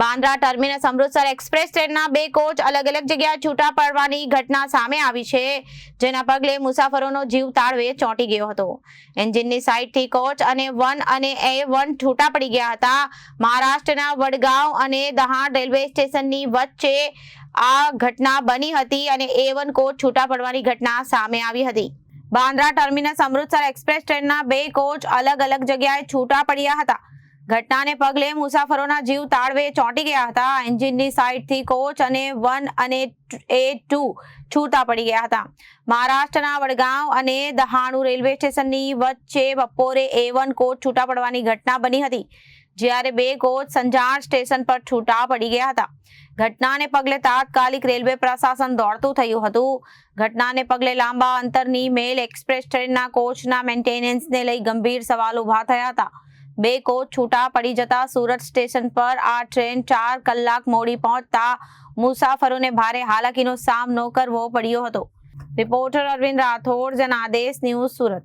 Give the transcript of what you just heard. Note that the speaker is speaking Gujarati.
બાંદ્રા ટર્મિનસ અમૃતસર એક્સપ્રેસ ટ્રેનના બે કોચ અલગ અલગ જગ્યાએ છૂટા પડવાની ઘટના સામે આવી છે, જેના પગલે મુસાફરોનો જીવ તાળવે ચોંટી ગયો હતો. એન્જિનની સાઈડથી કોચ અને વન અને એ વન છૂટા પડી ગયા હતા. મહારાષ્ટ્રના વડગાંવ અને દહાણ રેલવે સ્ટેશનની વચ્ચે આ ઘટના બની હતી અને એ વન કોચ છૂટા પડવાની ઘટના સામે આવી હતી. બાંદ્રા ટર્મિનસ અમૃતસર એક્સપ્રેસ ટ્રેનના બે કોચ અલગ અલગ જગ્યાએ છૂટા પડ્યા હતા. ઘટનાને પગલે મુસાફરોના જીવ તાળવે ચોંટી ગયા હતા. એન્જિનની સાઈડથી કોચ અને વન અને એ ટુ છૂટા પડી ગયા હતા. મહારાષ્ટ્રના વડગાંવ અને દહાણુ રેલવે સ્ટેશનની વચ્ચે બપોરે એ વન કોચ છૂટા પડવાની ઘટના બની હતી, જ્યારે બે કોચ સંજાણ સ્ટેશન પર છૂટા પડી ગયા હતા. ઘટનાને પગલે તાત્કાલિક રેલવે પ્રશાસન દોડતું થયું હતું. ઘટનાને પગલે લાંબા અંતરની મેલ એક્સપ્રેસ ટ્રેનના કોચના મેન્ટેનન્સને લઈ ગંભીર સવાલ ઊભા થયા હતા. બે કોચ છૂટા પડી જતા સુરત સ્ટેશન પર આ ટ્રેન ચાર કલાક મોડી પહોંચતા મુસાફરોને ભારે હાલાકીનો સામનો કરવો પડ્યો હતો. Reporter Arvind Rathod, Janadesh news Surat.